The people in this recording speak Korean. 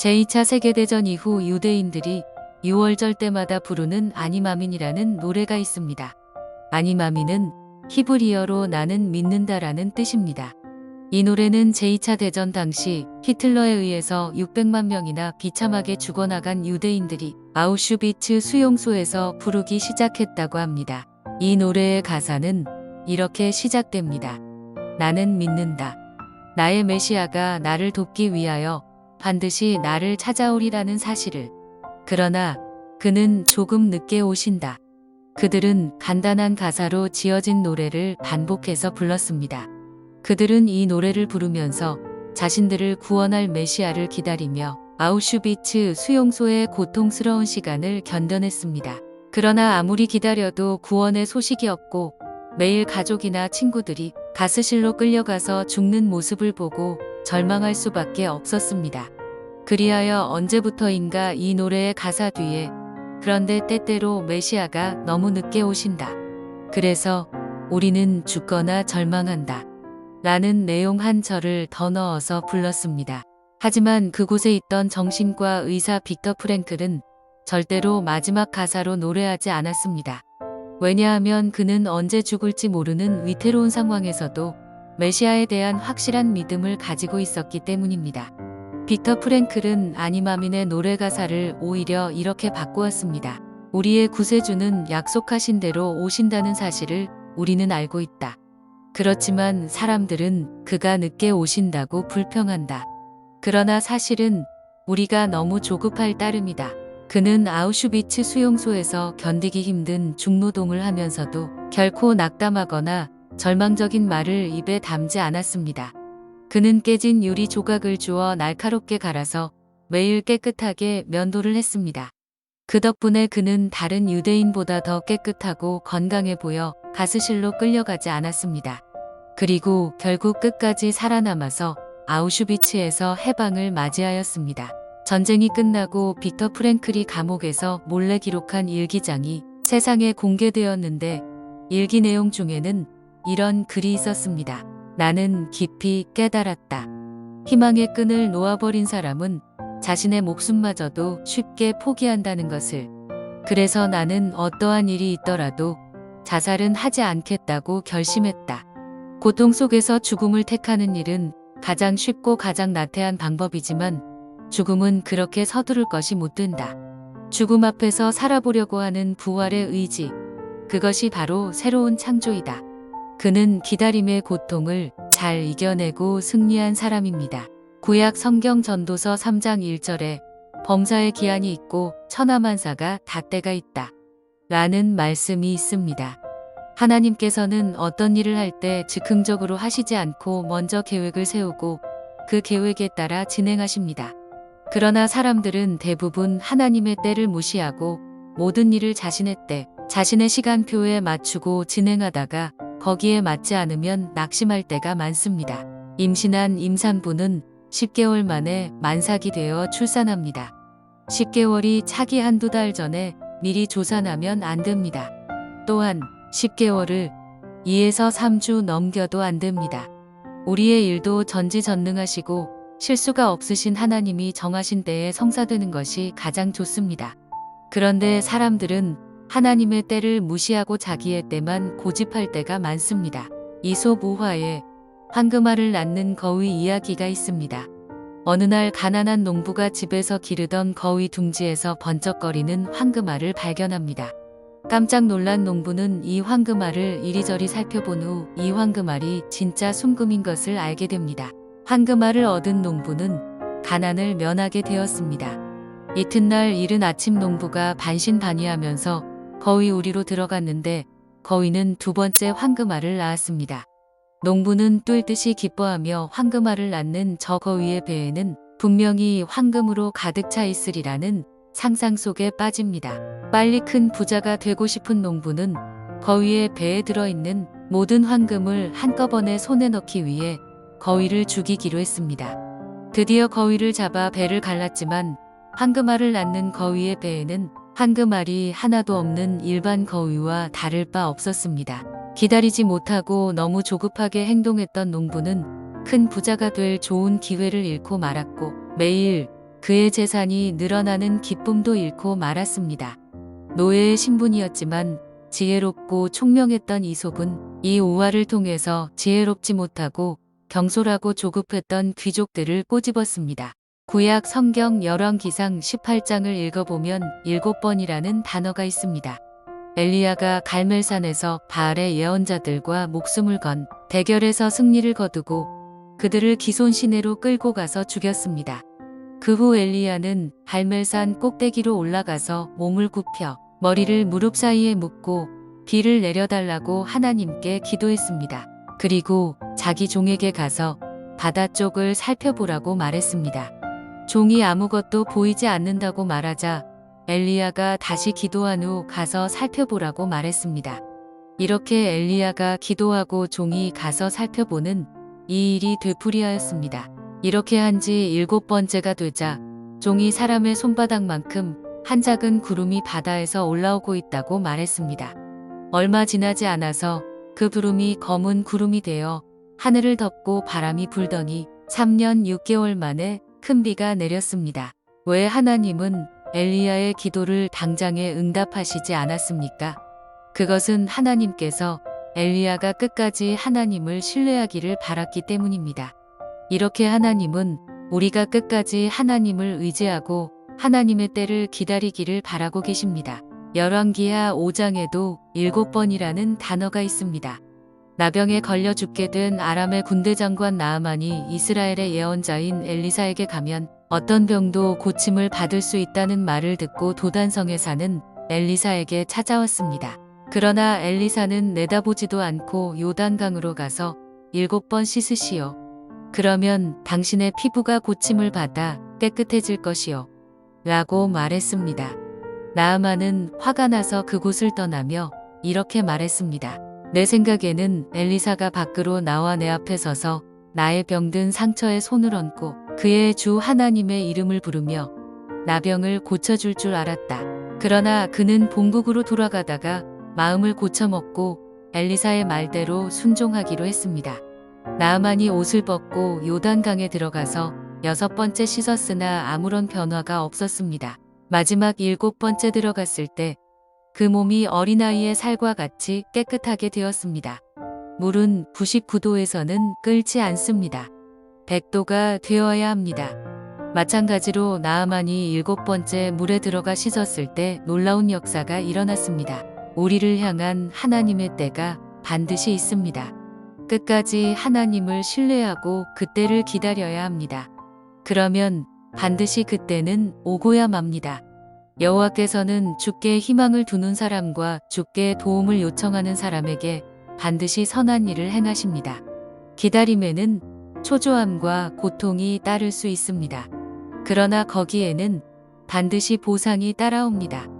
제2차 세계대전 이후 유대인들이 6월절 때마다 부르는 아니마민이라는 노래가 있습니다. 아니마민은 히브리어로 나는 믿는다라는 뜻입니다. 이 노래는 제2차 대전 당시 히틀러에 의해서 600만 명이나 비참하게 죽어나간 유대인들이 아우슈비츠 수용소에서 부르기 시작했다고 합니다. 이 노래의 가사는 이렇게 시작됩니다. 나는 믿는다. 나의 메시아가 나를 돕기 위하여 반드시 나를 찾아오리라는 사실을. 그러나 그는 조금 늦게 오신다. 그들은 간단한 가사로 지어진 노래를 반복해서 불렀습니다. 그들은 이 노래를 부르면서 자신들을 구원할 메시아를 기다리며 아우슈비츠 수용소의 고통스러운 시간을 견뎌냈습니다. 그러나 아무리 기다려도 구원의 소식이 없고 매일 가족이나 친구들이 가스실로 끌려가서 죽는 모습을 보고 절망할 수밖에 없었습니다. 그리하여 언제부터인가 이 노래의 가사 뒤에 그런데 때때로 메시아가 너무 늦게 오신다. 그래서 우리는 죽거나 절망한다. 라는 내용 한 절을 더 넣어서 불렀습니다. 하지만 그곳에 있던 정신과 의사 빅터 프랭클은 절대로 마지막 가사로 노래하지 않았습니다. 왜냐하면 그는 언제 죽을지 모르는 위태로운 상황에서도 메시아에 대한 확실한 믿음을 가지고 있었기 때문입니다. 빅터 프랭클은 아니마민의 노래 가사를 오히려 이렇게 바꾸었습니다. 우리의 구세주는 약속하신 대로 오신다는 사실을 우리는 알고 있다. 그렇지만 사람들은 그가 늦게 오신다고 불평한다. 그러나 사실은 우리가 너무 조급할 따름이다. 그는 아우슈비츠 수용소에서 견디기 힘든 중노동을 하면서도 결코 낙담하거나 절망적인 말을 입에 담지 않았습니다. 그는 깨진 유리 조각을 주어 날카롭게 갈아서 매일 깨끗하게 면도를 했습니다. 그 덕분에 그는 다른 유대인보다 더 깨끗하고 건강해 보여 가스실로 끌려가지 않았습니다. 그리고 결국 끝까지 살아남아서 아우슈비츠에서 해방을 맞이하였습니다. 전쟁이 끝나고 빅터 프랭클이 감옥에서 몰래 기록한 일기장이 세상에 공개되었는데 일기 내용 중에는 이런 글이 있었습니다. 나는 깊이 깨달았다. 희망의 끈을 놓아버린 사람은 자신의 목숨마저도 쉽게 포기한다는 것을. 그래서 나는 어떠한 일이 있더라도 자살은 하지 않겠다고 결심했다. 고통 속에서 죽음을 택하는 일은 가장 쉽고 가장 나태한 방법이지만 죽음은 그렇게 서두를 것이 못 된다. 죽음 앞에서 살아보려고 하는 부활의 의지. 그것이 바로 새로운 창조이다. 그는 기다림의 고통을 잘 이겨내고 승리한 사람입니다. 구약 성경 전도서 3장 1절에 범사의 기한이 있고 천하만사가 닷때가 있다. 라는 말씀이 있습니다. 하나님께서는 어떤 일을 할 때 즉흥적으로 하시지 않고 먼저 계획을 세우고 그 계획에 따라 진행하십니다. 그러나 사람들은 대부분 하나님의 때를 무시하고 모든 일을 자신의 때, 자신의 시간표에 맞추고 진행하다가 거기에 맞지 않으면 낙심할 때가 많습니다. 임신한 임산부는 10개월 만에 만삭이 되어 출산합니다. 10개월이 차기 한두 달 전에 미리 조산하면 안 됩니다. 또한 10개월을 2에서 3주 넘겨도 안 됩니다. 우리의 일도 전지전능하시고 실수가 없으신 하나님이 정하신 때에 성사되는 것이 가장 좋습니다. 그런데 사람들은 하나님의 때를 무시하고 자기의 때만 고집할 때가 많습니다. 이솝 우화에 황금알을 낳는 거위 이야기가 있습니다. 어느 날 가난한 농부가 집에서 기르던 거위 둥지에서 번쩍거리는 황금알을 발견합니다. 깜짝 놀란 농부는 이 황금알을 이리저리 살펴본 후 이 황금알이 진짜 순금인 것을 알게 됩니다. 황금알을 얻은 농부는 가난을 면하게 되었습니다. 이튿날 이른 아침 농부가 반신반의하면서 거위 우리로 들어갔는데 거위는 두 번째 황금알을 낳았습니다. 농부는 뚫듯이 기뻐하며 황금알을 낳는 저 거위의 배에는 분명히 황금으로 가득 차 있으리라는 상상 속에 빠집니다. 빨리 큰 부자가 되고 싶은 농부는 거위의 배에 들어있는 모든 황금을 한꺼번에 손에 넣기 위해 거위를 죽이기로 했습니다. 드디어 거위를 잡아 배를 갈랐지만 황금알을 낳는 거위의 배에는 황금알이 하나도 없는 일반 거위와 다를 바 없었습니다. 기다리지 못하고 너무 조급하게 행동했던 농부는 큰 부자가 될 좋은 기회를 잃고 말았고 매일 그의 재산이 늘어나는 기쁨도 잃고 말았습니다. 노예의 신분이었지만 지혜롭고 총명했던 이솝은 이 우화를 통해서 지혜롭지 못하고 경솔하고 조급했던 귀족들을 꼬집었습니다. 구약 성경 열왕기상 18장을 읽어보면 일곱 번이라는 단어가 있습니다. 엘리야가 갈멜산에서 바알의 예언자들과 목숨을 건 대결에서 승리를 거두고 그들을 기손 시내로 끌고 가서 죽였습니다. 그 후 엘리야는 갈멜산 꼭대기로 올라가서 몸을 굽혀 머리를 무릎 사이에 묶고 비를 내려달라고 하나님께 기도했습니다. 그리고 자기 종에게 가서 바다 쪽을 살펴보라고 말했습니다. 종이 아무것도 보이지 않는다고 말하자 엘리야가 다시 기도한 후 가서 살펴보라고 말했습니다. 이렇게 엘리야가 기도하고 종이 가서 살펴보는 이 일이 되풀이하였습니다. 이렇게 한 지 일곱 번째가 되자 종이 사람의 손바닥만큼 한 작은 구름이 바다에서 올라오고 있다고 말했습니다. 얼마 지나지 않아서 그 구름이 검은 구름이 되어 하늘을 덮고 바람이 불더니 3년 6개월 만에 큰 비가 내렸습니다. 왜 하나님은 엘리야의 기도를 당장에 응답하시지 않았습니까? 그것은 하나님께서 엘리야가 끝까지 하나님을 신뢰하기를 바랐기 때문입니다. 이렇게 하나님은 우리가 끝까지 하나님을 의지하고 하나님의 때를 기다리기를 바라고 계십니다. 열왕기하 5장에도 일곱 번이라는 단어가 있습니다. 나병에 걸려 죽게 된 아람의 군대 장관 나아만이 이스라엘의 예언자인 엘리사에게 가면 어떤 병도 고침을 받을 수 있다는 말을 듣고 도단성에 사는 엘리사에게 찾아왔습니다. 그러나 엘리사는 내다보지도 않고 요단강으로 가서 일곱 번 씻으시오. 그러면 당신의 피부가 고침을 받아 깨끗해질 것이요. 라고 말했습니다. 나아만은 화가 나서 그곳을 떠나며 이렇게 말했습니다. 내 생각에는 엘리사가 밖으로 나와 내 앞에 서서 나의 병든 상처에 손을 얹고 그의 주 하나님의 이름을 부르며 나병을 고쳐줄 줄 알았다. 그러나 그는 본국으로 돌아가다가 마음을 고쳐먹고 엘리사의 말대로 순종하기로 했습니다. 나아만이 옷을 벗고 요단강에 들어가서 여섯 번째 씻었으나 아무런 변화가 없었습니다. 마지막 일곱 번째 들어갔을 때 그 몸이 어린아이의 살과 같이 깨끗하게 되었습니다. 물은 99도에서는 끓지 않습니다. 100도가 되어야 합니다. 마찬가지로 나아만이 일곱 번째 물에 들어가 씻었을 때 놀라운 역사가 일어났습니다. 우리를 향한 하나님의 때가 반드시 있습니다. 끝까지 하나님을 신뢰하고 그때를 기다려야 합니다. 그러면 반드시 그때는 오고야 맙니다. 여호와께서는 주께 희망을 두는 사람과 주께 도움을 요청하는 사람에게 반드시 선한 일을 행하십니다. 기다림에는 초조함과 고통이 따를 수 있습니다. 그러나 거기에는 반드시 보상이 따라옵니다.